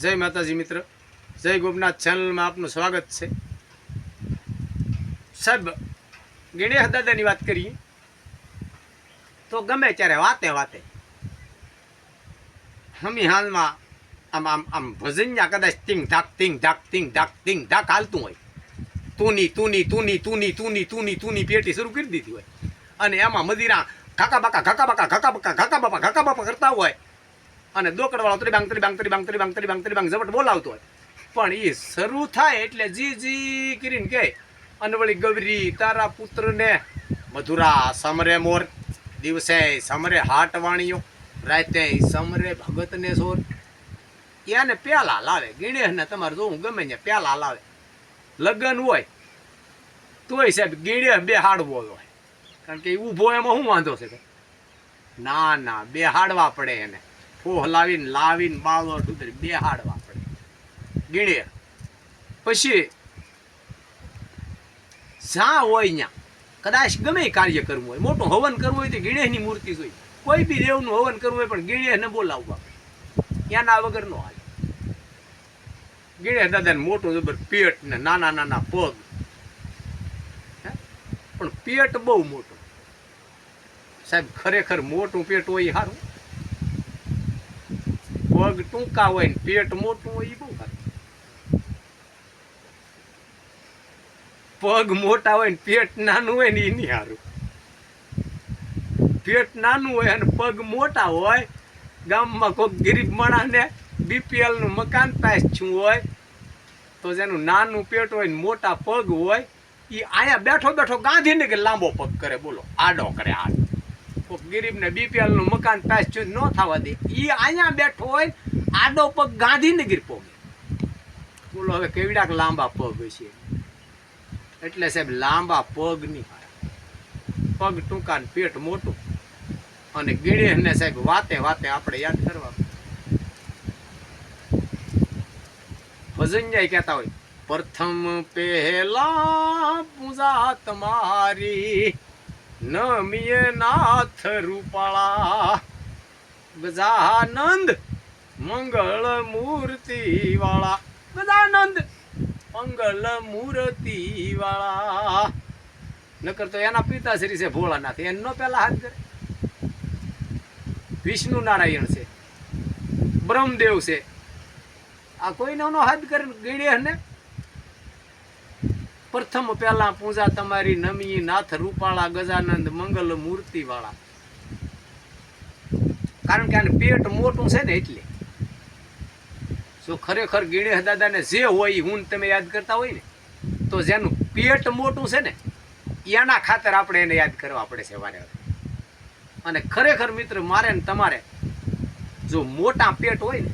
જય માતાજી મિત્ર. જય ગોપનાથ ચેનલમાં આપનું સ્વાગત છે. સાહેબ, ગણેશ દાદાની વાત કરીએ. તો ગમે ત્યારે વાતે વાતે. હમી હાલમાં આમ આમ આમ ભજન્યા કદાચ તિંગ ધાક તિંગ ધાક તિંગ ધાક તિંગ ધાક હાલતું હોય. તુની તુની તુની તુની તુની તુની તુની પેટી શરૂ કરી દીધી હોય. અને એમાં મદિરા ખાકા બાકા, ઘાકા બાકા ઘાકા બાકા, ઘાકા બાપા ઘાકા બાપા કરતા હોય. અને દોકડવાળો ત્રી બાંગ ત્રી બાંગ ત્રી બાંગ ત્રી બાંગ ત્રી બાંગ ત્રી બાંગ ઝપટ બોલાવતો હોય પણ એ શરૂ થાય એટલે જી જી કરીને કહે અને વળી ગૌરી તારા પુત્રને મધુરા સમરે મોર, દિવસે સમરે હાટ વાણીઓ રાતે સમરે ભગતને સોર. એને પ્યાલા લાવે ગણેશને તમારે જોવું ગમે ને પ્યાલા લાવે. લગ્ન હોય, તોય સાહેબ ગણેશ બે હાડવો હોય. કારણ કે ઊભો એમાં શું વાંધો છે? ના ના, બે હાડવા પડે એને. ફોહ લાવીને લાવીને બાવળો ડુંગળી બે હાડવા પડે. ગીણે. પછી, જ્યાં હોય ત્યાં, કદાચ ગમે કાર્ય કરવું હોય, મોટું હવન કરવું હોય તો ગણેશની મૂર્તિ જોઈ. કોઈ બી દેવનું હવન કરવું હોય પણ ગણેશને બોલાવવા ત્યાંના વગર નો હાલે. ગણેશ દાદાને મોટું જબર પેટ ને નાના નાના પગ. હે? પણ પેટ બહુ મોટું. સાહેબ, ખરેખર મોટું પેટ હોય સારું. પગ ટૂંકા હોય ને પેટ મોટું હોય એ બહુ પગ મોટા હોય ને પેટ નાનું હોય ને એ નહીં સારું. પેટ નાનું હોય અને પગ મોટા હોય, ગામમાં કોઈક ગરીબ માણસને બીપીએલનું મકાન પાસ છું હોય, તો જેનું નાનું પેટ હોય ને મોટા પગ હોય એ અહીંયા બેઠો બેઠો ગાંધીનગર લાંબો પગ કરે, બોલો, આડો કરે આડો. કોક ગરીબને બીપીએલનું મકાન પાસ ચૂંટ ન થવા દે. એ અહીંયા બેઠો હોય, આડો પગ ગાંધીનગર પોગે. બોલો, હવે કેવડાક લાંબા પગ છે. એટલે સાહેબ, લાંબા પગની પગ ટૂંકા ને પેટ મોટું. અને ગણેશને સાહેબ, વાતે વાતે આપણે યાદ કરવા. ભજનજાઈ કહેતા હોય, પ્રથમ પહેલા પૂજા તમારી નમીએ નાથ રૂપાળા. ગજાનંદ મંગળ મૂર્તિ વાળા ગજાનંદ મંગળ મૂર્તિ વાળા નકર તો એના પિતાશ્રી છે ભોળાનાથ. એમનો પેલા હાથ કરે વિષ્ણુ નારાયણ છે. બ્રહ્મદેવ છે. આ કોઈ નો હાથ કરે ગણેશ ને? પ્રથમ પહેલા પૂજા તમારી નમી નાથ રૂપાળા ગજાનંદ મંગલ મૂર્તિ વાળા કારણ કે આને પેટ મોટું છે ને એટલે. જો ખરેખર ગિણેશ દાદાને જે હોય હું તમે યાદ કરતા હોય ને, તો જેનું પેટ મોટું છે ને, એના ખાતર આપણે એને યાદ કરવા પડે છે વારે. અને ખરેખર મિત્ર, મારે ને તમારે જો મોટા પેટ હોય ને,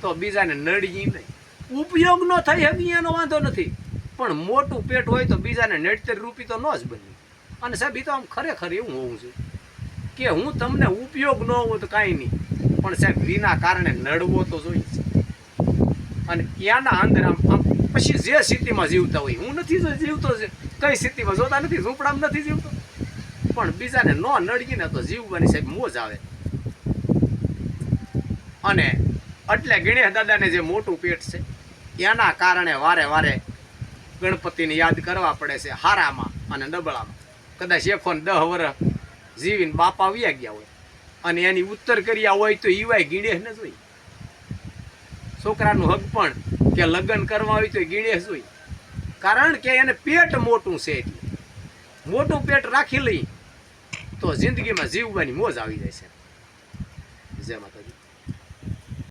તો બીજાને નડી નહીં. ઉપયોગ ન થઈ હકી એનો વાંધો નથી. પણ મોટું પેટ હોય તો બીજાને નડતર રૂપી તો ન જ બની. અને સાહેબ એ તો આમ ખરેખર એવું હોવું છે કે હું તમને ઉપયોગ ન હોય તો કાંઈ નહીં. પણ સાહેબ, વિના કારણે નડવો તો જોઈએ છે અને એના અંદર આમ આમ પછી જે સ્થિતિમાં જીવતા હોય, હું નથી જીવતો છે કઈ સ્થિતિમાં? જોતા નથી, ઝૂંપડામાં નથી જીવતો. પણ બીજાને ન નડીએ ને તો જીવવાની સાહેબ મોજ આવે. અને એટલે ગણેશ દાદાને જે મોટું પેટ છે, એના કારણે વારે વારે ગણપતિને યાદ કરવા પડે છે હારામાં અને નબળામાં. કદાચ એકો દહ વર્ષ જીવીને બાપા વ્યા ગયા હોય અને એની ઉત્તર કર્યા હોય તો ઈવાય ગણેશ ન જોઈ. છોકરાનું હક પણ કે લગ્ન કરવા હોય તો ગણેશ જોઈ. કારણ કે એને પેટ મોટું છે એટલે. મોટું પેટ રાખી લઈ તો જિંદગીમાં જીવવાની મોજ આવી જાય છે. જય માતાજી.